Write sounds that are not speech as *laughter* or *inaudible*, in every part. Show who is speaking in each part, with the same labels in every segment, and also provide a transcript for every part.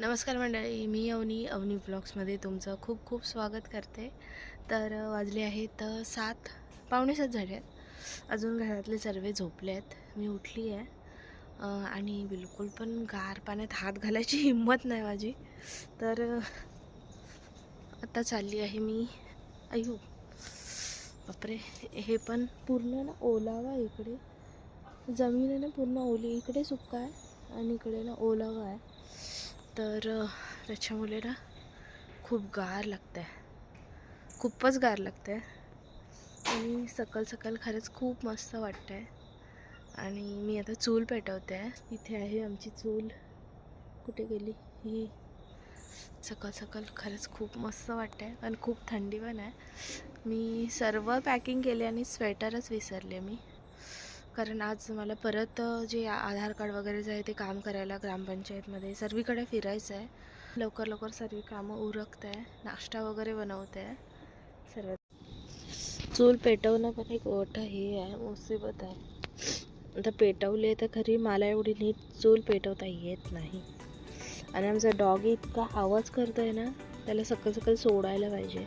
Speaker 1: नमस्कार मंडळी मी अवनी अवनी ब्लॉग्समध्ये तुमचं खूप खूप स्वागत करते. तर वाजले आहेत सात पावणेसात झाले आहेत. अजून घरातले सर्व झोपले आहेत. मी उठली आहे. आणि बिलकुल पण गार पाण्यात हात घालायची *laughs* हिंमत नाही माझी. तर आता चालली आहे मी. अयो बापरे हे पण पूर्ण ना ओलावा इकडे. जमीन आहे ना पूर्ण ओली इकडे सुक्का आहे आणि इकडे ना ओलावा आहे. तर त्याच्यामुळे ना खूप गार लागतं आहे खूपच गार लागतं आहे आणि सकाळ सकाळ खरंच खूप मस्त वाटतं आहे आणि मी आता चूल पेटवते आहे इथे आहे आमची चूल. कुठे गेली? ही. सकाळ सकाळ खरंच खूप मस्त वाटतं आहे आणि खूप थंडी पण आहे. मी सर्व पॅकिंग केले आणि स्वेटरच विसरले मी. कारण आज मला परत जे आधार कार्ड वगैरे जे आहे ते काम करायला ग्रामपंचायतमध्ये सर्वीकडे फिरायचं आहे. लवकर लवकर सर्व कामं उरकत आहे. नाश्ता वगैरे बनवते आहे. सर्व चूल पेटवणं पण एक मोठं हे आहे मुसीबत आहे. आता पेटवले तर खरी मला एवढी नीट चूल पेटवता येत नाही. आणि आमचा डॉग इतका आवाज करतोय ना त्याला सकाळ सकाळ सोडायला पाहिजे.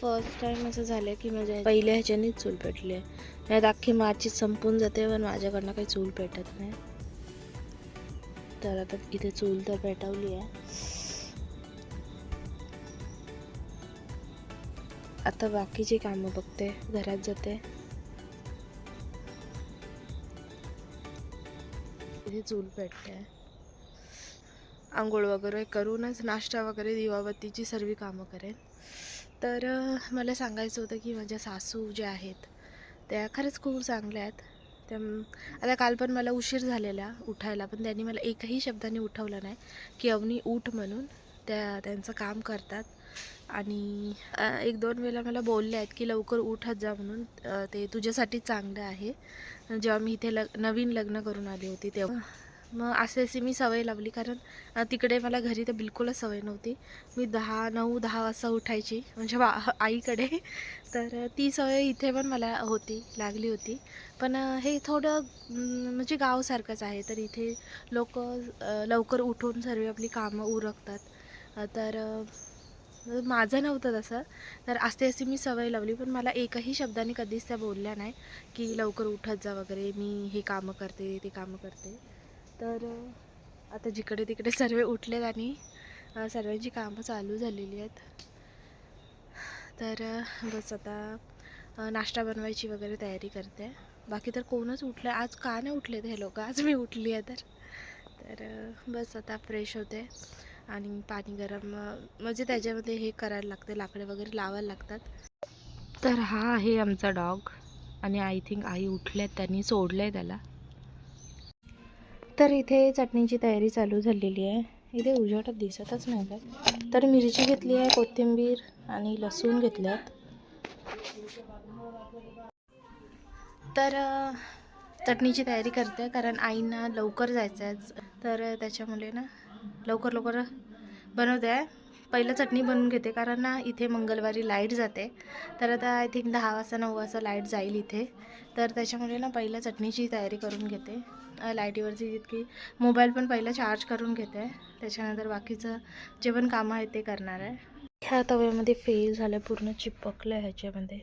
Speaker 1: फर्स्ट टाइम असं झालं की माझ्या पहिल्या ह्याच्यानेच चूल पेटली आहे. नाही अख्खी माझी संपून जाते पण माझ्याकडनं काही चूल पेटत नाही. तर आता इथे चूल तर पेटवली आहे. आता बाकीची कामं बघते घरात जाते. इथे चूल पेटते. आंघोळ वगैरे करूनच नाश्ता वगैरे दिवाबत्तीची सर्व कामं करेन. तर मला सांगायचं होतं की माझ्या सासू ज्या आहेत त्या खरंच खूप चांगल्या आहेत. त्या आता काल पण मला उशीर झालेला उठायला पण त्यांनी मला एकही शब्दाने उठवलं नाही की अवनी उठ म्हणून त्या त्यांचं काम करतात. आणि एक दोन वेळा मला बोलले आहेत की लवकर उठत जा म्हणून ते तुझ्यासाठी चांगलं आहे. जेव्हा मी इथे लग नवीन लग्न करून आली होती तेव्हा. मग असे अशी मी सवय लावली कारण तिकडे मला घरी तर बिलकुलच सवय नव्हती. मी दहा नऊ दहा वाजता उठायची म्हणजे बा *laughs* आईकडे. तर ती सवय इथे पण मला होती लागली होती. पण हे थोडं म्हणजे गावसारखंच आहे. तर इथे लोक लवकर उठून सर्व आपली कामं उरकतात. तर माझं नव्हतं तसं. तर असते अशी मी सवय लावली पण मला एकही शब्दाने कधीच त्या बोलल्या नाही की लवकर उठत जा वगैरे मी हे कामं करते ते कामं करते. तर आता जिकडे तिकडे सर्व उठलेत आणि सर्वांची कामं चालू झालेली आहेत. तर बस आता नाश्ता बनवायची वगैरे तयारी करते. बाकी तर कोणच उठलं आज का नाही उठलेत हे लोक? आज मी उठली आहे तर. तर बस आता फ्रेश होते. आणि पाणी गरम म्हणजे त्याच्यामध्ये हे करायला लागते लाकडे वगैरे लावायला लागतात. तर हा आहे आमचा डॉग. आणि आय थिंक आई उठल्यात त्यांनी सोडलं त्याला. तर इथे चटणीची तयारी चालू झालेली आहे. इथे उजेडात दिसतच नाही काय तर मिरची घेतली आहे कोथिंबीर आणि लसूण घेतल्यात. तर चटणीची तयारी करते कारण आईंना लवकर जायचं आहे तर त्याच्यामुळे ना लवकर लवकर बनवते. आहे पहिलं चटणी बनवून घेते कारण ना इथे मंगळवारी लाइट जाते. तर आता आय थिंक दहा वाजता नऊ वाजता लाइट जाईल इथे. तर त्याच्यामुळे ना पहिलं चटणीची तयारी करून घेते. लाईटीवरची जितकी मोबाईल पण पहिलं चार्ज करून घेते. त्याच्यानंतर बाकीचं जे पण कामं आहे ते करणार आहे. ह्या तव्यामध्ये फेल झालं पूर्ण चिपकलं आहे ह्याच्यामध्ये.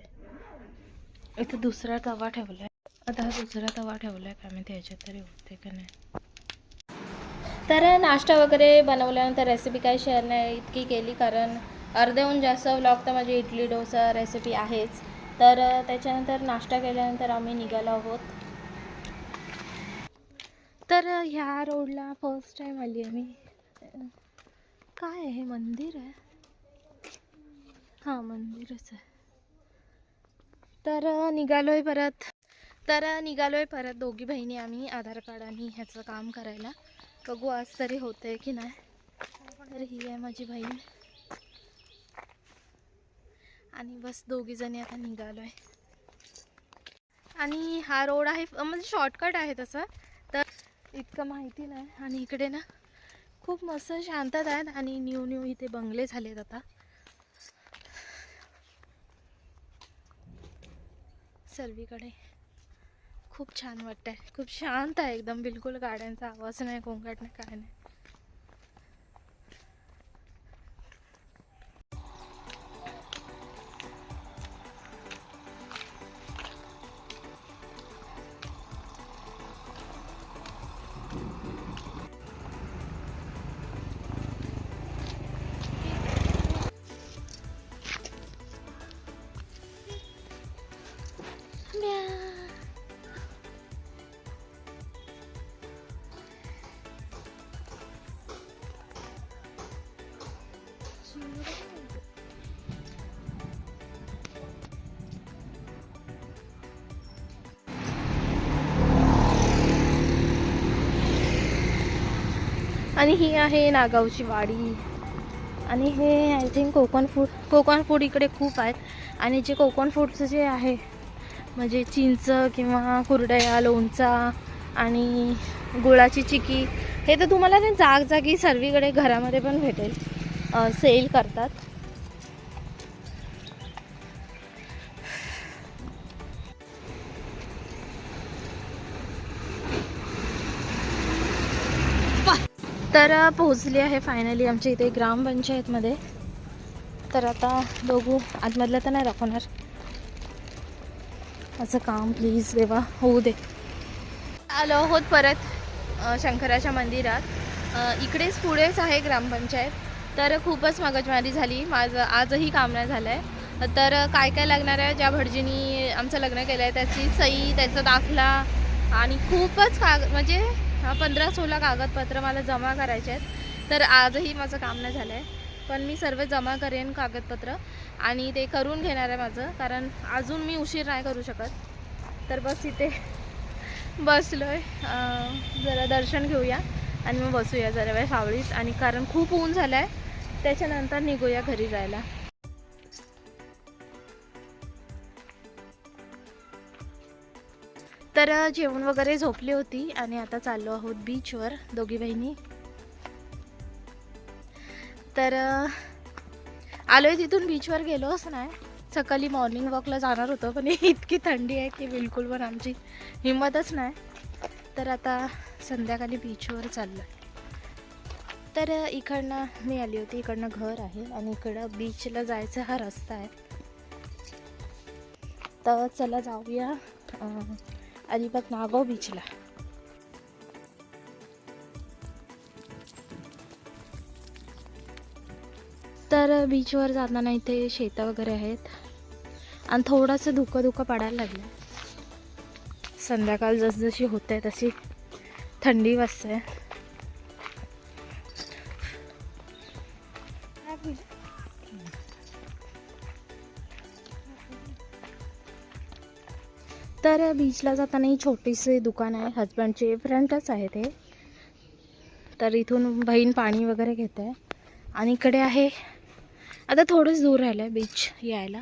Speaker 1: इथं दुसरा तवा ठेवला आहे आता हा दुसरा तवा ठेवला आहे काय माहिती त्याच्यात तरी होते का नाही. तर नाश्ता वगैरे बनवल्यानंतर रेसिपी काही शेअर नाही इतकी केली कारण अर्ध्याहून जास्त व्लॉग तर माझी इडली डोसा रेसिपी आहेच. तर त्याच्यानंतर नाश्ता केल्यानंतर आम्ही निघालो आहोत. तर ह्या रोडला फर्स्ट टाईम आली आहे मी. काय आहे मंदिर आहे? हां मंदिरच आहे. तर निघालो आहे परत. तर निघालो निघालोय परत दोघी बहिणी आम्ही आधार कार्ड आणि ह्याचं काम करायला. बघू आज तरी होतंय की नाही. तर ही आहे माझी बहीण. आणि बस दोघी जणी आता निघालोय. आणि हा रोड आहे म्हणजे शॉर्टकट आहे तसं. तर इतकं माहिती नाही. आणि इकडे ना खूप मस्त शांतता आहेत आणि न्यू न्यू इथे बंगले झालेत आता. सर्वीकडे खूप छान वाटतंय. खूप शांत आहे एकदम. बिलकुल गाड्यांचा आवाज नाही गोंगाट नाही काय नाही. आणि ही आहे नागावची वाडी. आणि हे I think Konkan food Konkan food इकडे खूप आहेत. आणि जे कोकण फूडचं जे आहे म्हणजे चिंच किंवा कुरडया लोणचा आणि गुळाची चिकी हे तर तुम्हाला ते जागजागी सर्वीकडे घरामध्ये पण भेटेल. सेल करतात. तर पोहोचली आहे फायनली आमच्या इथे ग्रामपंचायतमध्ये. तर आता बघू आतमधलं तर नाही दाखवणार. असं काम प्लीज देवा होऊ दे. आलो आहोत परत शंकराच्या मंदिरात. इकडेच पुढेच आहे ग्रामपंचायत. तर खूपच मगजमारी झाली. माझं आजही काम नाही झालं आहे तर काय काय लागणार आहे? ज्या भटजीनी आमचं लग्न केलं आहे त्याची सही त्याचा दाखला आणि खूपच का म्हणजे पंधरा सोळा कागदपत्र मला जमा करायचे आहेत. तर आजही माझं काम नाही झालं आहे पण मी सर्व जमा करेन कागदपत्र आणि ते करून घेणार आहे माझं. कारण अजून मी उशीर नाही करू शकत. तर बस इथे बसलो आहे जरा दर्शन घेऊया आणि मग बसूया जरा वेळ सावळीत आणि कारण खूप ऊन झालं आहे त्याच्यानंतर निघूया घरी जायला. तर जेवण वगैरे झोपली होती आणि आता चाललो आहोत बीचवर दोघी बहिणी. तर आलोय तिथून बीचवर गेलोच नाही. सकाळी मॉर्निंग वॉकला जाणार होतो पण *laughs* इतकी थंडी आहे की बिलकुल पण आमची हिंमतच नाही. तर आता संध्याकाळी बीचवर चाललो आहे तर इकडनं मी आली होती इकडनं घर आहे आणि इकडं बीचला जायचा हा रस्ता आहे. तर चला जाऊया. अलिबाग नागाव बीचला तर बीचवर जाताना इथे शेतं वगैरे आहेत. आणि थोडंसं धुकं धुकं पडायला लागलं. संध्याकाळ जसजशी होते तशी थंडी वाजते तर बीचला जाताना ही छोटीशी दुकान आहे. हजबंडचे फ्रंटच आहे ते. तर इथून बहीण पाणी वगैरे घेते. आहे आणि इकडे आहे. आता थोडंच दूर राहिलं आहे बीच यायला.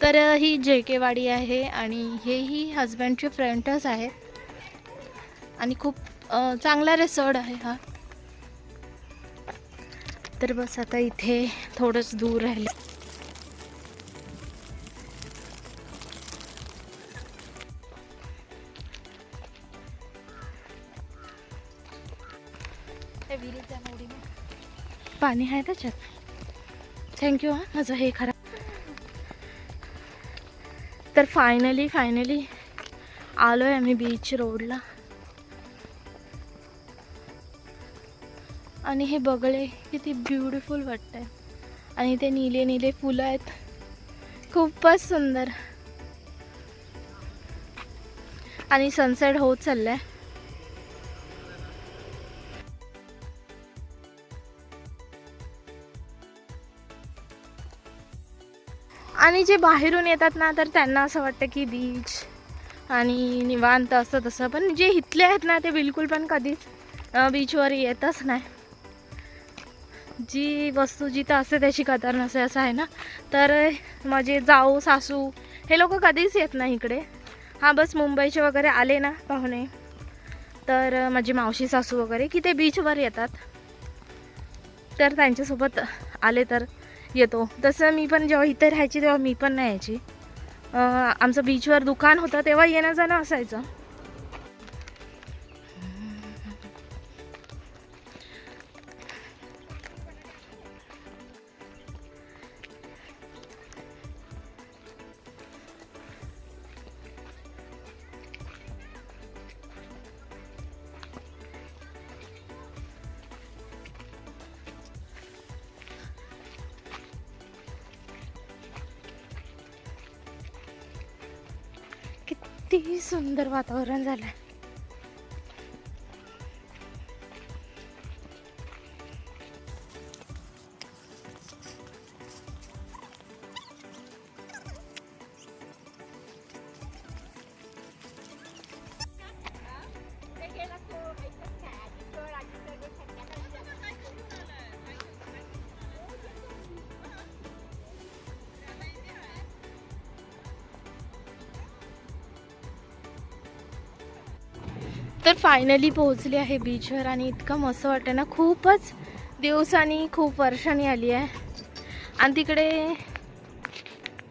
Speaker 1: तर ही जे आहे आणि हेही हजबंडचे फ्रंटच आहेत आणि खूप चांगला रेसॉर्ट आहे हा. तर बस आता इथे थोडंच दूर राहिलं पाणी आहे त्याच्यात. थँक्यू हां. माझं हे खराब तर फायनली फायनली आलो आहे आम्ही बीच रोडला आणि हे बगळे किती ब्युटिफुल वाटतंय. आणि ते निले निले फुलं आहेत. खूपच सुंदर. आणि सनसेट होत चाललाय. आणि जे बाहेरून येतात ना तर त्यांना असं वाटतं की बीच आणि निवांत असं तसं. पण जे इथले आहेत ना ते बिलकुल पण कधीच बीचवर येतच नाही. जी वस्तू जिथं असते त्याची कदर नसे असं आहे ना. तर माझे जाऊ सासू हे लोक कधीच येत नाही इकडे. हां बस मुंबईचे वगैरे आले ना पाहुणे. तर माझी मावशी सासू वगैरे की ते बीचवर येतात. तर त्यांच्यासोबत आले तर येतो. तसं मी पण जेव्हा इथे राहायची तेव्हा मी पण नाही यायची. आमचं बीचवर दुकान होतं तेव्हा येणं जाणं असायचं. किती सुंदर वातावरण झालं तर फायनली पोहोचली आहे बीचवर आणि इतकं मस्त वाटतं ना. खूपच दिवसांनी खूप वर्षांनी आली आहे. आणि तिकडे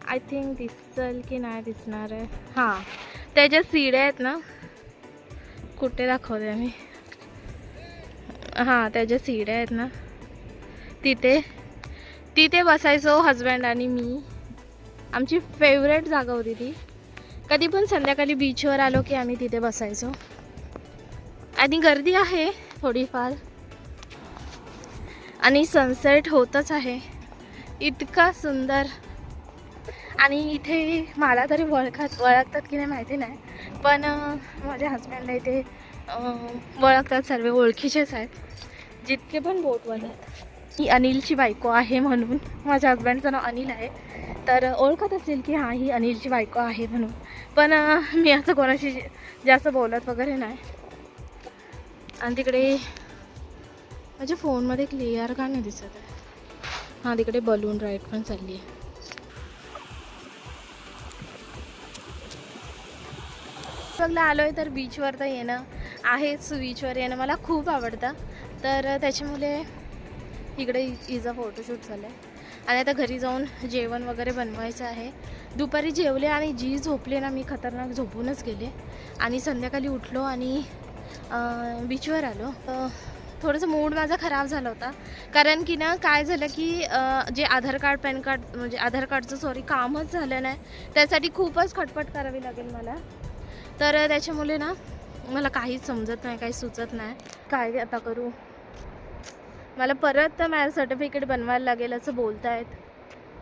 Speaker 1: आय थिंक दिसल की नाही दिसणार आहे. हां त्याच्या सिड्या आहेत ना कुठे दाखवते मी? हां त्याच्या सीड्या आहेत ना तिथे तिथे बसायचो हजबंड आणि मी. आमची फेवरेट जागा होती ती. कधी पण संध्याकाळी बीचवर आलो की आम्ही तिथे बसायचो. आणि गर्दी आहे थोडीफार. आणि सनसेट होतच आहे. इतका सुंदर. आणि इथे मला तरी वळखत ओळखतात की नाही माहिती नाही. पण माझ्या हस्बंडला इथे वळखतात ओळखतात सर्व ओळखीचेच आहेत. जितके पण बोटवाले आहेत. ही अनिलची बायको आहे म्हणून. माझ्या हस्बंडचं नाव अनिल आहे. तर ओळखत असेल की हां ही अनिलची बायको आहे म्हणून. पण मी असं कोणाशी जास्त बोलत वगैरे नाही. आणि तिकडे माझ्या फोनमध्ये क्लिअर का नाही दिसत आहे. हां तिकडे बलून राईड पण चालली आहे. बघला आलो आहे तर बीचवर तर येणं आहेच बीचवर येणं मला खूप आवडतं. तर त्याच्यामुळे इकडे इजा फोटोशूट झालं आहे आणि आता घरी जाऊन जेवण वगैरे बनवायचं आहे. दुपारी जेवले आणि जी झोपले ना मी खतरनाक झोपूनच गेले. आणि संध्याकाळी उठलो आणि बीचवर आलो. थोडंसं मूड माझा खराब झाला होता. कारण की ना काय झालं की जे आधार कार्ड पॅन कार्ड म्हणजे आधार कार्डचं सॉरी कामच झालं नाही. त्यासाठी खूपच खटपट करावी लागेल मला. तर त्याच्यामुळे ना मला काहीच समजत नाही काही सुचत नाही. काय आता करू? मला परत माझं सर्टिफिकेट बनवायला लागेल असं बोलत आहेत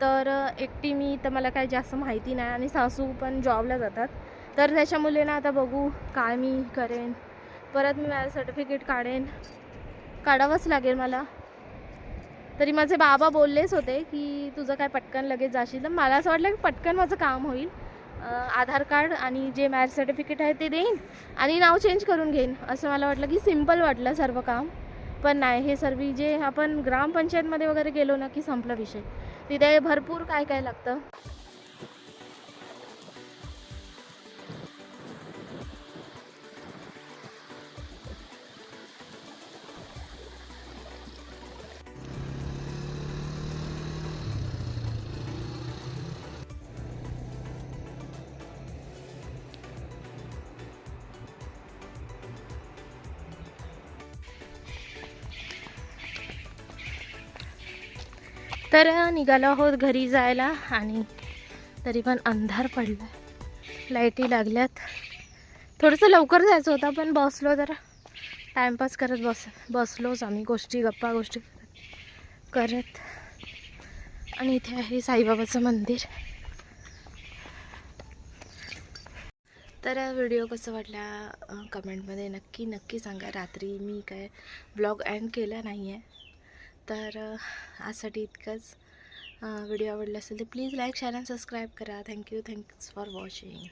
Speaker 1: तर एकटी मी तर मला काही जास्त माहिती नाही. आणि सासू पण जॉबला जातात. तर त्याच्यामुळे ना आता बघू काय मी करेन. परत मी माझं सर्टिफिकेट काढेन. काढावंच लागेल मला. तरी माझे बाबा बोललेच होते की तुझं काय पटकन लगेच जाशील. तर मला असं वाटलं की पटकन माझं काम होईल. आधार कार्ड आणि जे मॅरेज सर्टिफिकेट आहे ते देईन आणि नाव चेंज करून घेईन. असं मला वाटलं की सिंपल वाटलं सर्व काम. पण नाही हे सर्व जे आपण ग्रामपंचायतमध्ये वगैरे गेलो ना की संपला विषय. तिथे भरपूर काय काय लागतं. तर निघालो आहोत घरी जायला आणि तरी पण अंधार पडला लाईटी लागल्यात. थोडंसं लवकर जायचं होतं पण बसलो जरा. टाईमपास करत बस बसलोच आम्ही गोष्टी गप्पा गोष्टी करत करत. आणि इथे आहे साईबाबाचं मंदिर. तर व्हिडिओ कसं वाटला कमेंटमध्ये नक्की नक्की सांगा. रात्री मी काय ब्लॉग एंड केला नाही आहे तर आजसाठी इतकंच. व्हिडिओ आवडला असेल तर please like share and subscribe करा. Thank you thanks for watching.